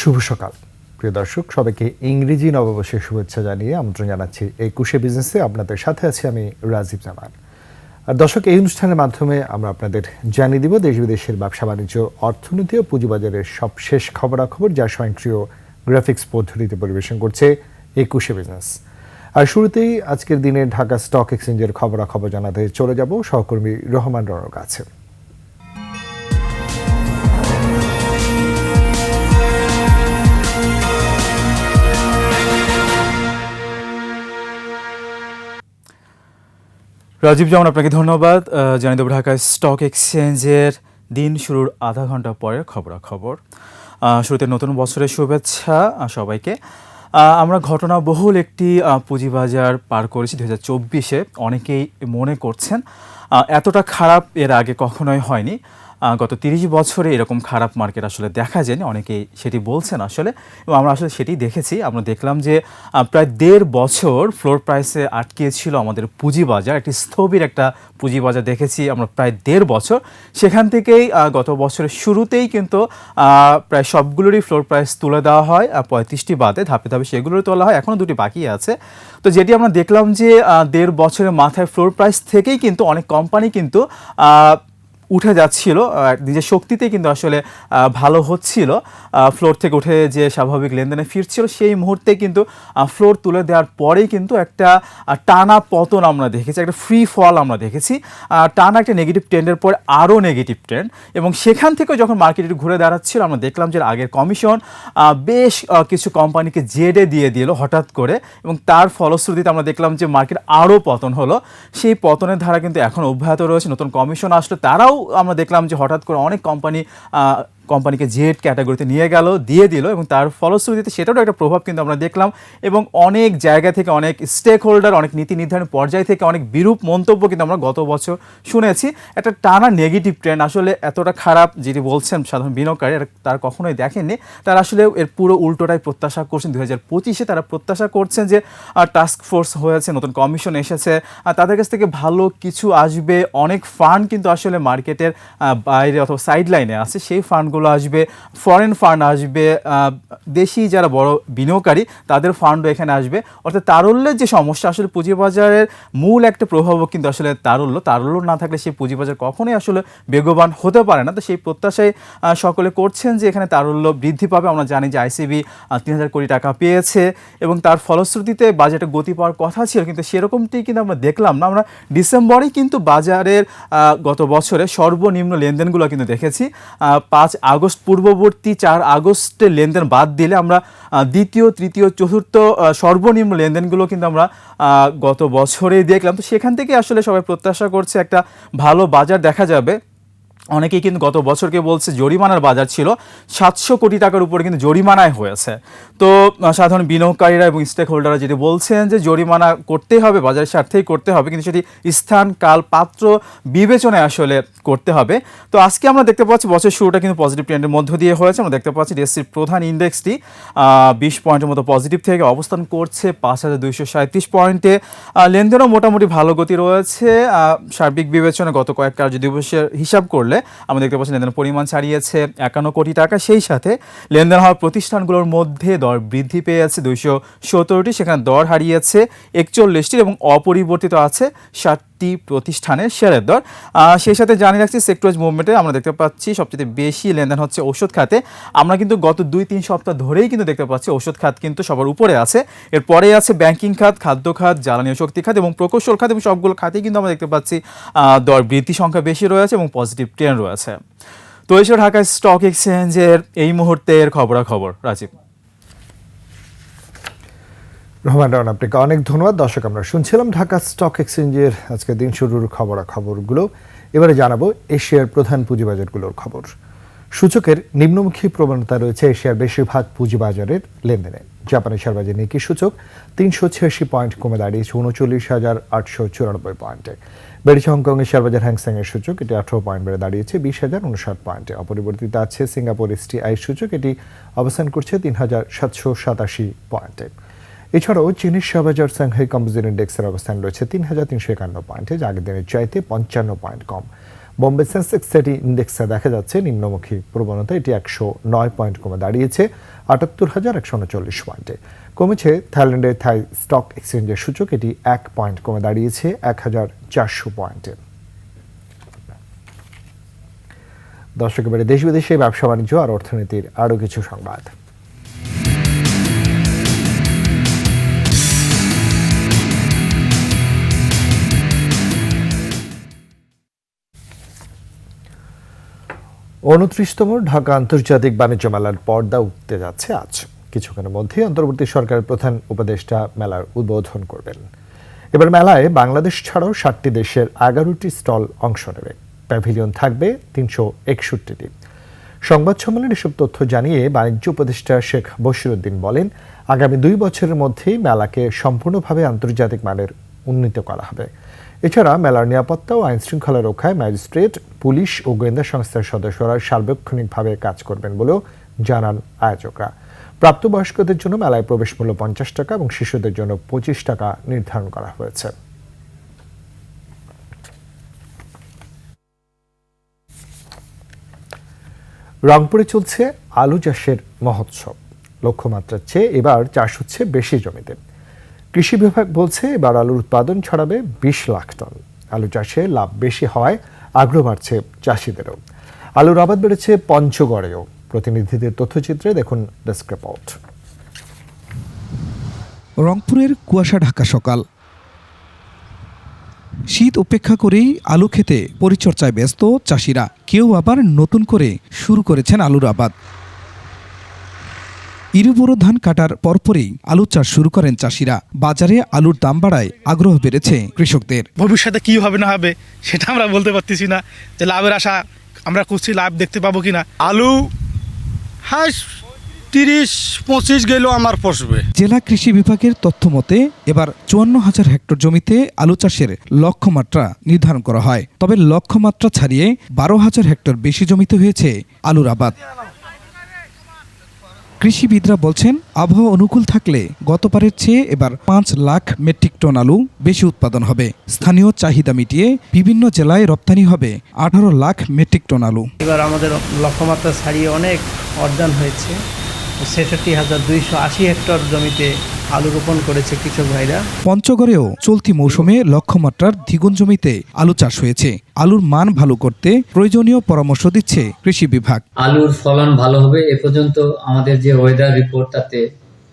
শুভ সকাল। প্রিয় দর্শক, সবাইকে ইংরেজি নববর্ষের শুভেচ্ছা জানিয়ে আমন্ত্রণ জানাচ্ছি একুশে বিজনেসে আপনাদের সাথে আছি আমি রাজীব জামান। আর দর্শক, এই অনুষ্ঠানের মাধ্যমে আমরা আপনাদের জানিয়ে দিব দেশ বিদেশের ব্যবসা বাণিজ্য, অর্থনীতি ও পুঁজিবাজারের সব শেষ খবরাখবর যা স্বয়ংক্রিয় গ্রাফিক্স পদ্ধতিতে পরিবেশন করছে একুশে বিজনেস আর শুরুতেই আজকের দিনে ঢাকা স্টক এক্সচেঞ্জের খবরাখবর জানাতে চলে যাব। সহকর্মী রহমান রনর কাছে রাজীব যেমন আপনাকে ধন্যবাদ। জানিয়ে দেবো ঢাকায় স্টক এক্সচেঞ্জের দিন শুরুর আধা ঘণ্টা পরের খবরাখবর। শুরুতে নতুন বছরের শুভেচ্ছা সবাইকে। আমরা ঘটনা বহুল একটি পুঁজিবাজার পার করেছি দু হাজার চব্বিশে। অনেকেই মনে করছেন এতটা খারাপ এর আগে কখনোই হয়নি। গত তিরিশ বছরে এরকম খারাপ মার্কেট আসলে দেখা যায়নি। অনেকেই সেটি বলছেন আসলে এবং আমরা আসলে সেটি দেখেছি। আমরা দেখলাম যে প্রায় দেড় বছর ফ্লোর প্রাইসে আটকিয়েছিল আমাদের পুঁজিবাজার, একটি স্থবির একটা পুঁজিবাজার দেখেছি আমরা প্রায় দেড় বছর। সেখান থেকেই গত বছরের শুরুতেই কিন্তু প্রায় সবগুলোরই ফ্লোর প্রাইস তুলে দেওয়া হয় পঁয়ত্রিশটি বাদে ধাপে ধাপে সেগুলোরই তোলা হয়। এখনও দুটি বাকি আছে। তো যেটি আমরা দেখলাম যে দেড় বছরের মাথায় ফ্লোর প্রাইস থেকেই কিন্তু অনেক কোম্পানি কিন্তু উঠে যাচ্ছিল নিজের শক্তিতে কিন্তু আসলে ভালো হচ্ছিল। ফ্লোর থেকে উঠে যে স্বাভাবিক লেনদেনে ফিরছিল, সেই মুহূর্তে কিন্তু ফ্লোর তুলে দেওয়ার পরেই কিন্তু একটা টানা পতন আমরা দেখেছি, একটা ফ্রি ফল আমরা দেখেছি। টানা একটা নেগেটিভ ট্রেন্ডের পর আরও নেগেটিভ ট্রেন্ড এবং সেখান থেকে যখন মার্কেট ঘুরে দাঁড়াচ্ছিল, আমরা দেখলাম যে আগের কমিশন বেশ কিছু কোম্পানিকে জেডে দিয়ে দিল হঠাৎ করে। এবং তার ফলশ্রুতিতে আমরা দেখলাম যে মার্কেট আরও পতন হলো। সেই পতনের ধারা কিন্তু এখন অব্যাহত রয়েছে, নতুন কমিশন আসলো তারাও আমরা দেখলাম যে হঠাৎ করে অনেক কোম্পানি কোম্পানিকে জেড ক্যাটাগরিতে নিয়ে গেল, দিয়ে দিল এবং তার ফলশ্রুতিতে সেটারও একটা প্রভাব কিন্তু আমরা দেখলাম এবং অনেক জায়গা থেকে অনেক স্টেক হোল্ডার অনেক নীতি নির্ধারণ পর্যায় থেকে অনেক বিরূপ মন্তব্য কিন্তু আমরা গত বছর শুনেছি। একটা টানা নেগেটিভ ট্রেন্ড আসলে এতটা খারাপ যেটি বলছেন সাধারণ বিনিয়োগকারী তারা কখনোই দেখেননি। তারা আসলে এর পুরো উল্টোটাই প্রত্যাশা করছেন। দু হাজার পঁচিশে তারা প্রত্যাশা করছেন যে টাস্ক ফোর্স হয়েছে, নতুন কমিশন এসেছে। তাদের কাছ থেকে ভালো কিছু আসবে। অনেক ফান্ড কিন্তু আসলে মার্কেটের বাইরে অথবা সাইড লাইনে আছে। সেই ফান্ডগুলো আসবে ফরেন ফান্ড আসবে দেশি যারা বড় বিনিয়োগকারী তাদের ফান্ডও এখানে আসবে। অর্থাৎ তারল্যের যে সমস্যা, আসলে পুঁজিবাজারের মূল একটা প্রভাবও কিন্তু আসলে তারল্য। তারল্য না থাকলে সেই পুঁজিবাজার কখনোই আসলে বেগবান হতে পারে না। তো সেই প্রত্যাশায় সকলে করছেন যে এখানে তারল্য বৃদ্ধি পাবে। আমরা জানি যে আইসিবি তিন হাজার কোটি টাকা পেয়েছে এবং তার ফলশ্রুতিতে বাজেটে গতি পাওয়ার কথা ছিল, কিন্তু সেরকমটি কিন্তু আমরা দেখলাম না। আমরা ডিসেম্বরেই কিন্তু বাজারের গত বছরে সর্বনিম্ন লেনদেনগুলো কিন্তু দেখেছি। পাঁচ আগস্ট পূর্ববর্তী চার আগস্টের লেনদেন বাদ দিলে আমরা দ্বিতীয়, তৃতীয়, চতুর্থ সর্বনিম্ন লেনদেনগুলো কিন্তু আমরা গত বছরেই দেখলাম। তো সেখান থেকে আসলে সবাই প্রত্যাশা করছে একটা ভালো বাজার দেখা যাবে। অনেকেই কিন্তু গত বছরকে বলছে জরিমানার বাজার ছিল সাতশো কোটি টাকার উপরে কিন্তু জরিমানায় হয়েছে। তো সাধারণ বিনিয়োগকারীরা এবং স্টেক হোল্ডাররা যেটি বলছেন যে জরিমানা করতেই হবে, বাজারের স্বার্থেই করতে হবে, কিন্তু সেটি স্থান, কাল, পাত্র বিবেচনায় আসলে করতে হবে। তো আজকে আমরা দেখতে পাচ্ছি বছর শুরুটা কিন্তু পজিটিভ ট্রেন্ডের মধ্য দিয়ে হয়েছে। আমরা দেখতে পাচ্ছি ডিএসসির প্রধান ইন্ডেক্সটি বিশ পয়েন্টের মতো পজিটিভ থেকে অবস্থান করছে পাঁচ হাজার দুইশো সাঁত্রিশ পয়েন্টে। লেনদেনও মোটামুটি ভালো গতি রয়েছে। সার্বিক বিবেচনায় গত কয়েক কার্য দিবসের হিসাব করলে আমরা দেখতে পাচ্ছি লেনদেনের পরিমাণ ছাড়িয়েছে একান্ন কোটি টাকা। সেই সাথে লেনদেন হওয়া প্রতিষ্ঠানগুলোর মধ্যে দর বৃদ্ধি পেয়েছে দুইশো সতেরোটি সেখানে দর হারিয়েছে একচল্লিশটি এবং অপরিবর্তিত আছে ষাটটি প্রতিষ্ঠানের শেয়ারের দর। সেই সাথে জানিয়ে রাখছি সেক্টর মুভমেন্টে আমরা দেখতে পাচ্ছি সবচেয়ে বেশি লেনদেন হচ্ছে ওষুধ খাতে। আমরা কিন্তু গত দুই, তিন সপ্তাহ ধরেই কিন্তু দেখতে পাচ্ছি ওষুধ খাত কিন্তু সবার উপরে আছে। এরপরে আছে ব্যাংকিং খাত, খাদ্য খাত, জ্বালানি শক্তি খাত এবং প্রকৌশল খাত এবং সবগুলো খাতেই কিন্তু আমরা দেখতে পাচ্ছি দর বৃদ্ধি সংখ্যা বেশি রয়েছে এবং পজিটিভ ট্রেন্ড রয়েছে। তো এসব ঢাকা স্টক এক্সচেঞ্জের এই মুহূর্তের খবরাখবর। রাজীব। রহমান রাওয়ান আপনাকে অনেক ধন্যবাদ। দর্শক, আমরা শুনছিলাম ঢাকা স্টক এক্সচেঞ্জের আজকে দিন শুরুর খবরাখবরগুলো এবারে জানাব এশিয়ার প্রধান পুঁজিবাজারগুলোর খবর। সূচকের নিম্নমুখী প্রবণতা রয়েছে এশিয়ার বেশিরভাগ পুঁজিবাজারের লেনদেনে। জাপানের শেয়ার বাজার নিকি সূচক তিনশো ছিয়াশি পয়েন্ট কমে দাঁড়িয়েছে উনচল্লিশ হাজার আটশো চুরানব্বই পয়েন্টে। বেড়েছে হংকংয়ের শেয়ার বাজার হ্যাংসেং এর সূচক, এটি আঠারো পয়েন্ট বেড়ে দাঁড়িয়েছে বিশ হাজার উনষাট পয়েন্টে। অপরিবর্তিত আছে সিঙ্গাপুর এসটি আই সূচক, এটি অবস্থান করছে তিন হাজার সাতশো সাতাশি পয়েন্টে। এছাড়াও চীনের শেয়ারবাজার সাংহাই কম্পোজিট ইন্ডেক্সের অবস্থান রয়েছে তিন হাজার তিনশো একান্ন পয়েন্টে, যা আগের দিনের চাইতে পঞ্চান্ন পয়েন্ট কম। বোম্বে সেন্সেক্স সিটি ইন্ডেক্সে দেখা যাচ্ছে নিম্নমুখী প্রবণতা, এটি একশো নয় পয়েন্ট কমে দাঁড়িয়েছে, আটাত্তর হাজার একশো উনচল্লিশ পয়েন্টে। কমেছে থাইল্যান্ডের থাই স্টক এক্সচেঞ্জের সূচক, এটি এক পয়েন্ট কমে দাঁড়িয়েছে এক হাজার চারশো পয়েন্টে। দর্শক, এবারে দেশ বিদেশে ব্যবসা বাণিজ্য আর অর্থনীতির আরও কিছু সংবাদ। উনত্রিশতম ঢাকা আন্তর্জাতিক বাণিজ্য মেলার পর্দা উঠতে যাচ্ছে আজ। কিছুক্ষণের মধ্যেই অন্তর্বর্তী সরকারের প্রধান উপদেষ্টা মেলার উদ্বোধন করবেন। এবার মেলায় বাংলাদেশ ছাড়াও ষাটটি দেশের এগারোটি স্টল অংশ নেবে। প্যাভিলিয়ন থাকবে তিনশো একষট্টিটি। সংবাদ সম্মেলনে এসব তথ্য জানিয়ে বাণিজ্য উপদেষ্টা শেখ বশিরুদ্দিন বলেন, আগামী দুই বছরের মধ্যেই মেলাকে সম্পূর্ণভাবে আন্তর্জাতিক মানের উন্নীত করা হবে। এছাড়া মেলার নিরাপত্তা ও আইন শৃঙ্খলা রক্ষায় ম্যাজিস্ট্রেট, পুলিশ ও গোয়েন্দা সংস্থার সদস্যরা সার্বক্ষণিকভাবে কাজ করবেন বলেও জানান আয়োজকরা। প্রাপ্তবয়স্কদের জন্য মেলায় প্রবেশ মূল্য পঞ্চাশ টাকা এবং শিশুদের জন্য পঁচিশ টাকা নির্ধারণ করা হয়েছে। রংপুরে চলছে আলু চাষের মহোৎসব। লক্ষ্যমাত্রার চেয়ে এবার চাষ হচ্ছে বেশি জমিতে। কৃষি বিভাগ বলছে, এবার আলুর উৎপাদন ছড়াবে বিশ লাখ টন। আলু চাষে লাভ বেশি হওয়ায় আগ্রহ বাড়ছে চাষিদেরও। আলুর আবাদ বেড়েছে পঞ্চগড়েও। প্রতিনিধিদের তথ্যচিত্রে দেখুন ডেস্ক রিপোর্ট। রংপুরের কুয়াশা ঢাকা সকাল। শীত উপেক্ষা করেই আলু খেতে পরিচর্যায় ব্যস্ত চাষিরা। কেউ আবার নতুন করে শুরু করেছেন আলুর আবাদ। ইরুবুড়ো ধান কাটার পরপরই আলু চাষ শুরু করেন চাষিরা। বাজারে আলুর দাম বাড়ায় আগ্রহ বেড়েছে কৃষকদের। ভবিষ্যতে কি হবে না হবে সেটা আমরা বলতে পারতেছি না যে লাভের আশা আমরা করছি লাভ দেখতে পাবো কিনা। আলু হাস তিরিশ পঁচিশ গেলেও আমার পশবে জেলা কৃষি বিভাগের তথ্য মতে এবার চুয়ান্ন হাজার হেক্টর জমিতে আলু চাষের লক্ষ্যমাত্রা নির্ধারণ করা হয়। তবে লক্ষ্যমাত্রা ছাড়িয়ে বারো হাজার হেক্টর বেশি জমিতে হয়েছে আলুর আবাদ। কৃষিবিদরা বলছেন, আবহাওয়া অনুকূল থাকলে গতবারের চেয়ে এবার পাঁচ লাখ মেট্রিক টন আলু বেশি উৎপাদন হবে। স্থানীয় চাহিদা মিটিয়ে বিভিন্ন জেলায় রপ্তানি হবে আঠারো লাখ মেট্রিক টন আলু। এবার আমাদের লক্ষ্যমাত্রা ছাড়িয়ে অনেক অর্জন হয়েছে। ছেষট্টি হাজার দুইশো আশি হেক্টর জমিতে আলু রোপণ করেছে কৃষক ভাইরা। পঞ্চগড়েও চলতি মৌসুমে লক্ষ্যমাত্রার দ্বিগুণ জমিতে আলু চাষ হয়েছে। আলুর মান ভালো করতে প্রয়োজনীয় পরামর্শ দিচ্ছে কৃষি বিভাগ। আলুর ফলন ভালো হবে এ পর্যন্ত আমাদের যে ওয়েদার রিপোর্ট তাতে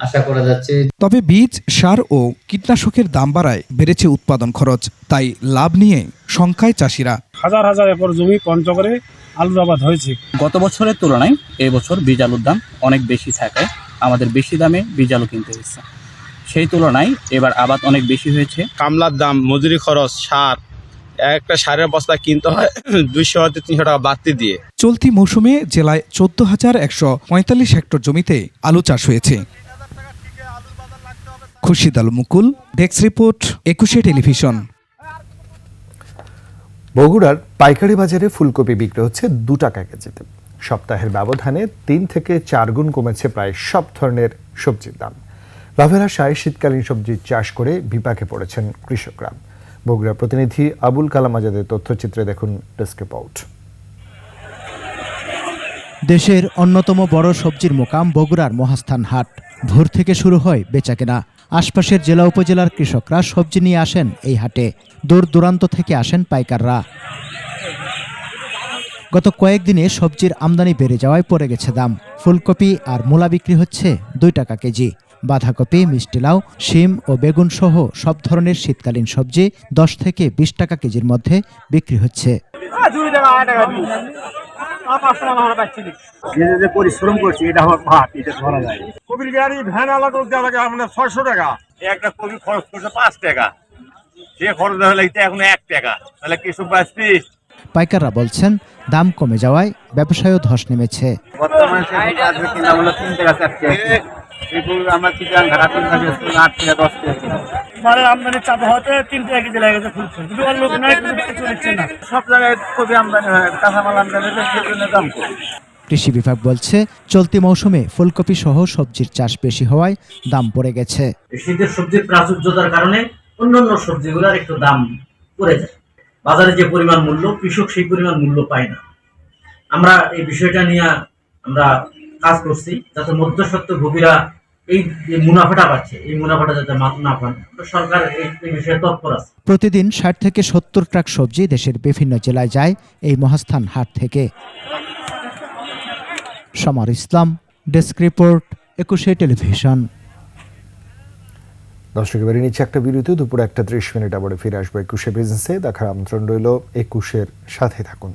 আশা করা যাচ্ছে তবে বীজ সার ও কীটনাশকের দাম বাড়ায় বেড়েছে উৎপাদন খরচ তাই লাভ নিয়ে শঙ্কায় চাষিরা। হাজার হাজার একর জমি পঞ্চগড়ে আলুর আবাদ হয়েছে। গত বছরের তুলনায় এবছর বীজ আলুর দাম অনেক বেশি থাকায় আমাদের বেশি দামে বীজ আলু কিনতে হচ্ছে সেই তুলনায় এবার আবাদ অনেক বেশি হয়েছে। কামলার দাম মজুরি খরচ সার একটা সারের বস্তা কিনতে হয় দুইশো হতে তিনশো টাকা বাড়তি দিয়ে। চলতি মৌসুমে জেলায় চোদ্দ হাজার একশো পঁয়তাল্লিশ হেক্টর জমিতে আলু চাষ হয়েছে। Khurshid Al Mukul desk report Ekushey television. বগুড়ার পাইকারি বাজারে ফুলকপি বিক্রি হচ্ছে দু টাকা কেজিতে। সপ্তাহের ব্যবধানে তিন থেকে চার গুণ কমেছে প্রায় সব ধরনের সবজির দাম। লাভের আশায় শীতকালীন সবজি চাষ করে বিপাকে পড়েছেন কৃষকরা। বগুড়া প্রতিনিধি আবুল কালাম আজাদের তথ্যচিত্রে দেখুন ডেস্ক রিপোর্ট। দেশের অন্যতম বড় সবজির মোকাম বগুড়ার মহাস্থান হাট। ভোর থেকে শুরু হয় বেচাকেনা। আশপাশের জেলা উপজেলার কৃষকরা সবজি নিয়ে আসেন এই হাটে। দূর দূরান্ত থেকে আসেন পাইকাররা। গত কয়েকদিনে সবজির আমদানি বেড়ে যাওয়ায় পড়ে গেছে দাম। ফুলকপি আর মূলা বিক্রি হচ্ছে দুই টাকা কেজি। বাঁধাকপি, মিষ্টি লাউ, শিম ও বেগুন সহ সব ধরনের শীতকালীন সবজি দশ থেকে বিশ টাকা কেজির মধ্যে বিক্রি হচ্ছে। যে পরিশ্রম করছি এটা আমার ভাত এটা ধরা যায়। কবির গাড়ি ভ্যান আলাদা দেওয়া লাগে আমাদের ছয়শো টাকা। একটা কবি খরচ করছে পাঁচ টাকা। সে খরচ হলে এখন এক টাকা। তাহলে বাঁচবি? পাইকাররা বলছেন দাম কমে যাওয়ায় ব্যবসায়ও ধস নেমেছে। বর্তমানে কিনা তিন টাকা চার টাকা। আমরা চিটান ঢাকা তিন টাকা আট টাকা দশ টাকা। আমদানি চাপ হতে তিন টাকা কেজি লেগে গেছে ফুলছে কিন্তু লোক নাই কিন্তু কিছু নিচ্ছে না। সব জায়গায় কবি আমদানি হয় কাঁচামাল আমদানি জন্য দাম কম। কৃষি বিভাগ বলছে চলতি মৌসুমে ফুলকপি সহ সবজির চাষ বেশি হওয়ায় দাম পড়ে গেছে। শীতের সবজির প্রাচুর্যতার কারণে অন্যান্য সবজিগুলোর একটু দাম পড়ে যায়। বাজারে যে পরিমাণ মূল্য কৃষক সেই পরিমাণ মূল্য পায় না। আমরা এই বিষয়টা নিয়ে আমরা কাজ করছি যাতে মধ্যস্বত্ব ভোগীরা এই মুনাফাটা পাচ্ছে এই মুনাফাটা যাতে না পান সরকার এই এই বিষয়ে তৎপর আছে। প্রতিদিন ষাট থেকে সত্তর ট্রাক সবজি দেশের বিভিন্ন জেলায় যায় এই মহাস্থান হাট থেকে। Samar Islam desk report Ekushey television. দর্শক এবারে নিচ্ছে একটা বিরতি দুপুর একটা ত্রিশ মিনিট আবার ফিরে আসব একুশে বিজনেসে দেখার আমন্ত্রণ রইল একুশের সাথে থাকুন।